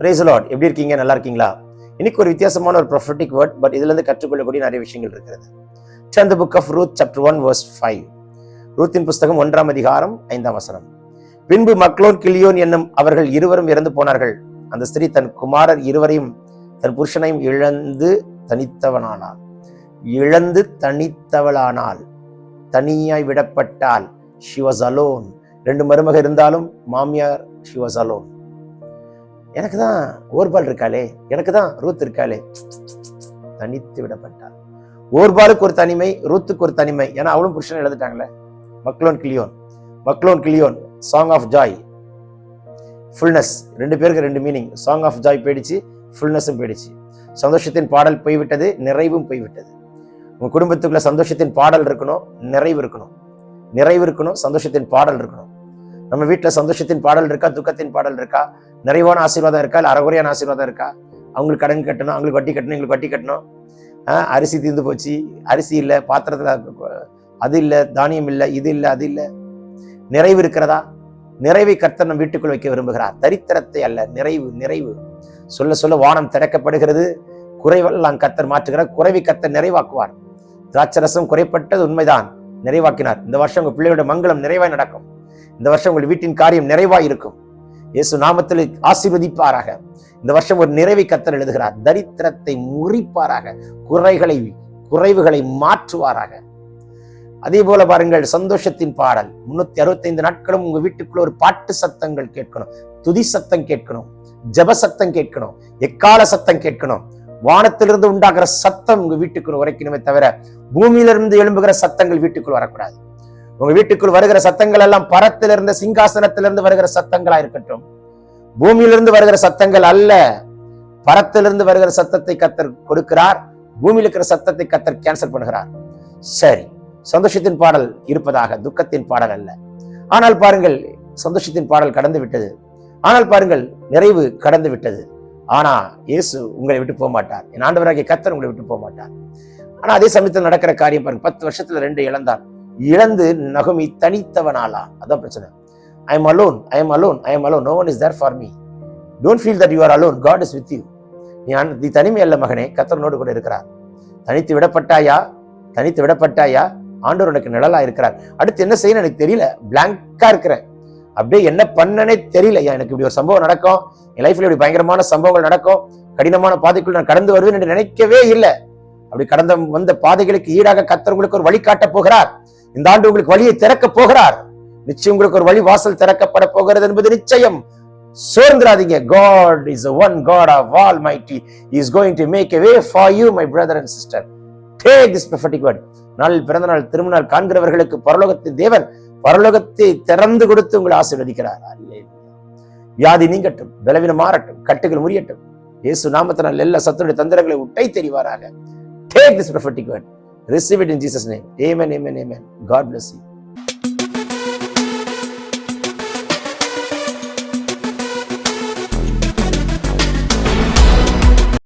Brace lot எப்படி இருக்கீங்க? நல்லா இருக்கீங்களா? இன்னைக்கு ஒரு வித்தியாசமான ஒரு ப்ரொஃபட்டிக் வேர்ட் பட் இதுல இருந்து கற்றுக்கொள்ளக்கூடிய நிறைய விஷயங்கள் இருக்கிறது. Turn the book of Ruth chapter one verse five ரூத்தின் புஸ்தகம் ஒன்றாம் அதிகாரம் ஐந்தாம் வசனம். பின்பு மக்களோன் கிளியோன் என்னும் அவர்கள் இருவரும் இறந்து போனார்கள். அந்த ஸ்திரீ தன் குமாரர் இருவரையும் தன் புருஷனையும் இழந்து தனித்தவனானாள். இழந்து தனித்தவளானால் தனியாய் விடப்பட்டால் ஷி வாஸ் அலோன் ரெண்டு மருமக இருந்தாலும் மாமியார் ஷி வாஸ் அலோன் எனக்கு தான் ஓர்பால் இருக்காளே எனக்கு தான் ரூத் இருக்காளே. தனித்து விடப்பட்டாள் ஓர்பாலுக்கு ஒரு தனிமை ரூத்துக்கு ஒரு தனிமை. ஏன்னா அவளும் புருஷன் எழுதிட்டாங்களே Mahlon Chilion. Mahlon Chilion song of joyfulness ரெண்டு பேருக்கு ரெண்டு மீனிங் சாங் ஆஃப் ஜாய் போயிடுச்சு ஃபுல்னஸும் போயிடுச்சு. சந்தோஷத்தின் பாடல் போய்விட்டது நிறைவும் போய்விட்டது. உங்கள் குடும்பத்துக்குள்ள சந்தோஷத்தின் பாடல் இருக்கணும் நிறைவு இருக்கணும். நிறைவு இருக்கணும் சந்தோஷத்தின் பாடல் இருக்கணும். நம்ம வீட்டில் சந்தோஷத்தின் பாடல் இருக்கா? துக்கத்தின் பாடல் இருக்கா? நிறைவான ஆசீர்வாதம் இருக்கா? இல்லை அறகுறையான ஆசீர்வாதம் இருக்கா? அவங்களுக்கு கடன் கட்டணும் அவங்களுக்கு வட்டி கட்டணும் எங்களுக்கு வட்டி கட்டணும். அரிசி தீர்ந்து போச்சு. அரிசி இல்லை பாத்திரத்தில் அது இல்லை தானியம் இல்லை இது இல்லை அது இல்லை. நிறைவு இருக்கிறதா? நிறைவை கர்த்தர் நம் வீட்டுக்குள் வைக்க விரும்புகிறார். தரித்திரத்தை அல்ல நிறைவு நிறைவு. சொல்ல சொல்ல வானம் திறக்கப்படுகிறது. குறைவெல்லாம் கத்தர் மாற்றுகிறார். குறைவை கத்தர் நிறைவாக்குவார். திராட்சரசம் குறைப்பட்டது உண்மைதான். நிறைவாக்கினார். இந்த வருஷம் உங்கள் பிள்ளையோட மங்களம் நிறைவாய் நடக்கும். இந்த வருஷம் உங்கள் வீட்டின் காரியம் நிறைவாக இருக்கும் இயேசு நாமத்தில் ஆசீர்வதிப்பாராக. இந்த வருஷம் ஒரு நிறைவை கத்தர் எழுதுகிறார். தரித்திரத்தை முறிப்பாராக. குறைகளை குறைவுகளை மாற்றுவாராக. அதே போல பாருங்கள் சந்தோஷத்தின் பாடல். முன்னூத்தி அறுபத்தைந்து நாட்களும் உங்க வீட்டுக்குள்ள ஒரு பாட்டு சத்தங்கள் கேட்கணும். துதி சத்தம் கேட்கணும். ஜப சத்தம் கேட்கணும். எக்கால சத்தம் கேட்கணும். வானத்திலிருந்து உண்டாகிற சத்தம் உங்க வீட்டுக்குள் உரைக்கணுமே தவிர பூமியிலிருந்து எழும்புகிற சத்தங்கள் வீட்டுக்குள் வரக்கூடாது. உங்க வீட்டுக்குள் வருகிற சத்தங்கள் எல்லாம் பரத்திலிருந்து சிங்காசனத்திலிருந்து வருகிற சத்தங்களா இருக்கட்டும். பூமியிலிருந்து வருகிற சத்தங்கள் அல்ல. பரத்திலிருந்து வருகிற சத்தத்தை கத்தர் கொடுக்கிறார். பூமியில் இருக்கிற சத்தத்தை கத்தர் கேன்சல் பண்ணுகிறார். சரி சந்தோஷத்தின் பாடல் இருப்பதாக துக்கத்தின் பாடல் அல்ல. ஆனால் பாருங்கள் சந்தோஷத்தின் பாடல் கடந்து விட்டது ஆனால் பாருங்கள் நிறைவு கடந்து விட்டது ஆனா இயேசு உங்களை விட்டு போக மாட்டார். என் ஆண்டவராகிய கத்தர் உங்களை விட்டு போக மாட்டார். ஆனா அதே சமயத்தில் நடக்கிற காரியம் பாருங்க. பத்து வருஷத்துல ரெண்டு இழந்தார். இழந்து நகுமி தனித்தவனாலா? அதான் பிரச்சனை. I am alone I am alone I am alone no one is there for me don't feel that you are alone God is with you நீ தனிமை அல்ல மகனே கத்தரனோடு கூட இருக்கிறார். தனித்து விடப்பட்டாயா? தனித்து விடப்பட்டாயா? ஆண்டவர் உனக்கு நிழலா இருக்கிறார். அடுத்து என்ன செய்யணும் எனக்கு தெரியல. பிளாங்கா இருக்கிறேன். அப்படியே என்ன பண்ணனே தெரியல. எனக்கு இப்படி ஒரு சம்பவம் நடக்கும். என் லைஃப்ல இப்படி பயங்கரமான சம்பவங்கள் நடக்கும். கடினமான பாதைக்குள் நான் கடந்து வருவேன் என்று நினைக்கவே இல்லை. அப்படி கடந்த வந்த பாதைகளுக்கு ஈடாக கத்தர் உங்களுக்கு ஒரு வழிகாட்ட போகிறார். இந்த ஆண்டு உங்களுக்கு வழியை திறக்க போகிறார். நிச்சயம் உங்களுக்கு ஒரு வழி வாசல் திறக்கப்பட போகிறது என்பது நிச்சயம். சோர்ந்துராதீங்க. God is one God of almighty is going to make make for you my brother and sister take this prophetic word நாளில் பிறந்த நாள் திருமணம் காண்கிறவர்களுக்கு பரலோகத்தின் தேவன் பரலோகத்தை திறந்து கொடுத்து உங்களை ஆசீர்வதிக்கிறார். வியாதி நீங்கட்டும் பலவீனம் மாறட்டும் கட்டுகள் முறியட்டும். இயேசு நாமத்தினால் எல்லா சத்துடைய தந்திரங்களை உட்டை தெரிவாராக. Take this prophetic word receive it in jesus name. Amen amen amen. God bless you